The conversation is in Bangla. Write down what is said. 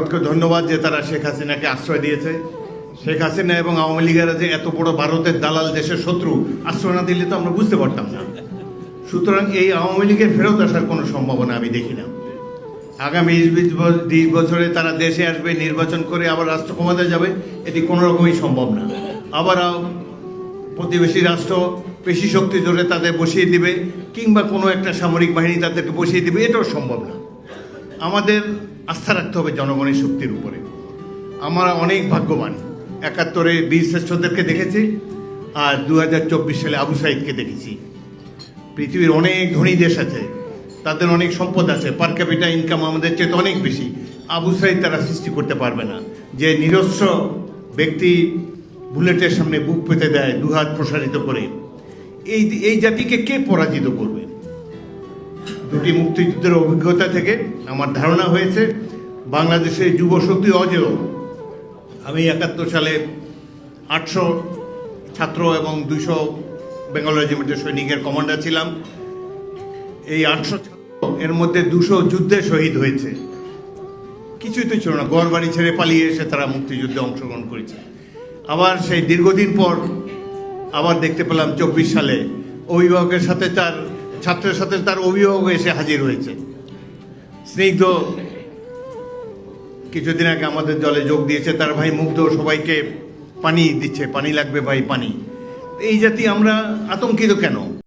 ভারতকে ধন্যবাদ যে তারা শেখ হাসিনাকে আশ্রয় দিয়েছে। শেখ হাসিনা এবং আওয়ামী লীগেরা যে এত বড় ভারতের দালাল দেশের শত্রু, আশ্রয় না দিলে তো আমরা বুঝতে পারতাম না। সুতরাং এই আওয়ামী লীগের ফেরত আসার কোনো সম্ভাবনা আমি দেখি না। আগামী বিশ বছরে তারা দেশে আসবে, নির্বাচন করে আবার রাষ্ট্র ক্ষমতায় যাবে, এটি কোনো রকমই সম্ভব না। আবার প্রতিবেশী রাষ্ট্র পেশি শক্তি জোরে তাদের বসিয়ে দিবে, কিংবা কোনো একটা সামরিক বাহিনী তাদেরকে বসিয়ে দিবে, এটাও সম্ভব না। আমাদের আস্থা রাখতে হবে জনগণের শক্তির উপরে। আমরা অনেক ভাগ্যবান। একাত্তরে বীর শ্রেষ্ঠদেরকে দেখেছি, আর দু হাজার চব্বিশ সালে আবু সাইদকে দেখেছি। পৃথিবীর অনেক ধনী দেশ আছে, তাদের অনেক সম্পদ আছে, পার ক্যাপিটা ইনকাম আমাদের চেয়ে অনেক বেশি। আবু সাইদ তারা সৃষ্টি করতে পারবে না। যে নিরস্ত্র ব্যক্তি বুলেটের সামনে বুক পেতে দেয়, দুহাত প্রসারিত করে। এই এই জাতিকে কে পরাজিত করবে? দুটি মুক্তিযুদ্ধের অভিজ্ঞতা থেকে আমার ধারণা হয়েছে বাংলাদেশের যুব শক্তি অজেয়। আমি একাত্তর সালে আটশো ছাত্র এবং দুশো বেঙ্গল রেজিমেন্টের সৈনিকের কমান্ডার ছিলাম। এই আটশো এর মধ্যে দুশো যুদ্ধে শহীদ হয়েছে। কিছুই তো ছিল না ঘর বাড়ি ছেড়ে পালিয়ে এসে তারা মুক্তিযুদ্ধে অংশগ্রহণ করেছে। আবার সেই দীর্ঘদিন পর আবার দেখতে পেলাম চব্বিশ সালে অভিভাবকের সাথে তার ছাত্রের সাথে তার অভিভাবক এসে হাজির হয়েছে। স্নিগ্ধ কিছুদিন আগে আমাদের দলে যোগ দিয়েছে, তার ভাই মুগ্ধ সবাইকে পানি দিচ্ছে, পানি লাগবে ভাই, পানি। এই জাতি আমরা আতঙ্কিত কেন?